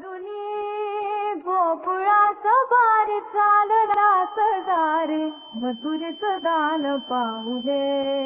सोडून गोकुळाच बार चालला सदारे मथुरेच दान पाहुले